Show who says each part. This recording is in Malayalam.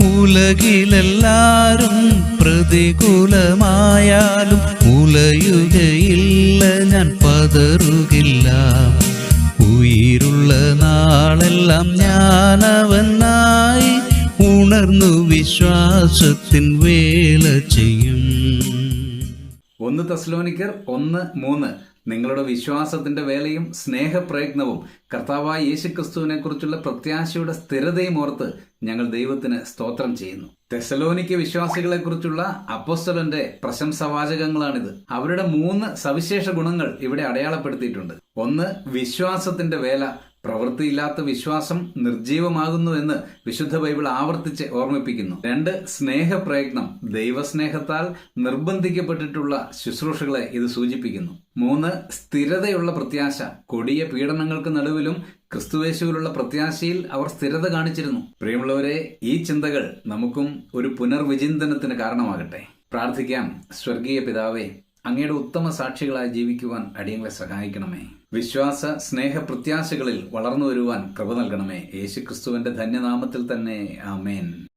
Speaker 1: ഉലകിലെല്ലാരും പ്രതികൂലമായാലും ഉലയുകയില്ല ഞാൻ പതറുകില്ല. ഉയിരുള്ള നാളെല്ലാം ഞാനവനായി ഉണർന്നു വിശ്വാസത്തിൻ വേല ചെയ്യും.
Speaker 2: ഒന്ന് തസ്ലോനിക്കർ ഒന്ന് മൂന്ന്. നിങ്ങളുടെ വിശ്വാസത്തിന്റെ വേലയും സ്നേഹപ്രയത്നവും കർത്താവായ യേശുക്രിസ്തുവിനെക്കുറിച്ചുള്ള പ്രത്യാശയുടെ സ്ഥിരതയും ഓർത്ത് ഞങ്ങൾ ദൈവത്തിന് സ്തോത്രം ചെയ്യുന്നു. തെസലോനിക്ക വിശ്വാസികളെ കുറിച്ചുള്ള അപ്പോസ്തലന്റെ പ്രശംസവാചകങ്ങളാണിത്. അവരുടെ മൂന്ന് സവിശേഷ ഗുണങ്ങൾ ഇവിടെ അടയാളപ്പെടുത്തിയിട്ടുണ്ട്. ഒന്ന് വിശ്വാസത്തിന്റെ വേല. പ്രവൃത്തിയില്ലാത്ത വിശ്വാസം നിർജീവമാകുന്നുവെന്ന് വിശുദ്ധ ബൈബിൾ ആവർത്തിച്ച് ഓർമ്മിപ്പിക്കുന്നു. രണ്ട് സ്നേഹപ്രയത്നം. ദൈവസ്നേഹത്താൽ നിർബന്ധിക്കപ്പെട്ടിട്ടുള്ള ശുശ്രൂഷകളെ ഇത് സൂചിപ്പിക്കുന്നു. മൂന്ന് സ്ഥിരതയുള്ള പ്രത്യാശ. കൊടിയ പീഡനങ്ങൾക്ക് നടുവിലും ക്രിസ്തുവേശുവിലുള്ള പ്രത്യാശയിൽ അവർ സ്ഥിരത കാണിച്ചിരുന്നു. പ്രിയമുള്ളവരെ ഈ ചിന്തകൾ നമുക്കും ഒരു പുനർവിചിന്തനത്തിന് കാരണമാകട്ടെ. പ്രാർത്ഥിക്കാം. സ്വർഗീയ പിതാവേ അങ്ങയുടെ ഉത്തമ സാക്ഷികളായി ജീവിക്കുവാൻ അടിയങ്ങളെ സഹായിക്കണമേ. വിശ്വാസ സ്നേഹ പ്രത്യാശകളിൽ വളർന്നു വരുവാൻ കൃപ നൽകണമേ. യേശുക്രിസ്തുവിന്റെ ധന്യനാമത്തിൽ തന്നെ. ആമേൻ.